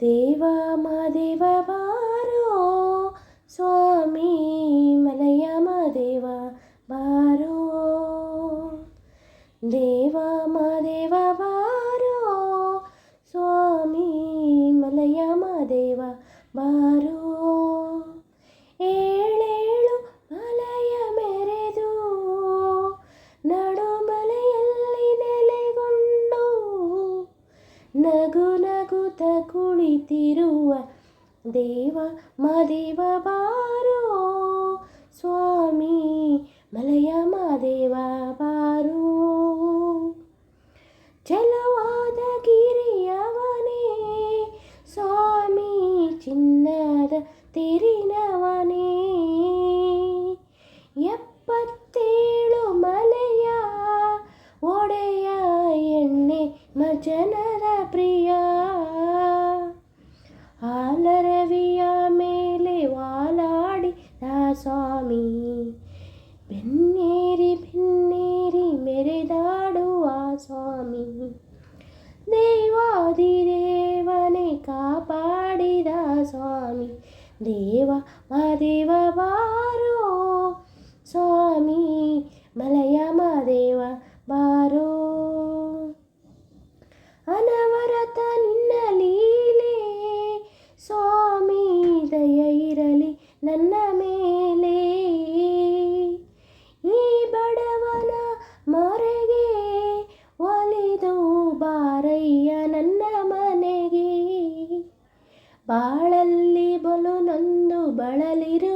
ದೇವ ಮಾದೇವ ಬಾರೋ ಸ್ವಾಮಿ ಮಲಯ ಮಾದೇವ ಬಾರೋ ದೇವ ಮಾದೇವ ಬಾರೋ ಸ್ವಾಮಿ ಮಲಯ ಮಾದೇವ ಬಾರೋ ಏಳೇಳು ನಗು ನಗುತ ಕುಳಿತಿರುವ ದೇವ, ಮಾದೇವ ಬಾರೋ. ಸ್ವಾಮಿ, ಮಲಯ ಮಾದೇವ ಬಾರೋ. ಚಲವಾದ ಗಿರಿಯವನೇ, ಸ್ವಾಮಿ ಚಿನ್ನದ ತೆರಿನವನೇ. ಎಪ್ಪತ್ತೇಳು ಮಲೆಯ ಒಡೆಯ ಎಣ್ಣೆ ಮಜನದ ಪ್ರಿಯ. ಹಾಲರವಿಯ ಮೇಲೆ ವಾಲಾಡಿದ ಸ್ವಾಮಿ ಬೆನ್ನೇರಿ ಬೆನ್ನೇರಿ ಮೆರೆದಾಡುವ ಸ್ವಾಮಿ ದೇವಾದಿದೇವನೇ ಕಾಪಾಡಿದ ಸ್ವಾಮಿ ದೇವ ಮಾದೇವ ನನ್ನ ಮೇಲೆ. ಈ ಬಡವನ ಮೊರೆಗೆ ಒಲಿದು ಬಾರಯ್ಯ ನನ್ನ ಮನೆಗೆ. ಬಾಳಲ್ಲಿ ಬಲು ನಂದು ಬಳಲಿರು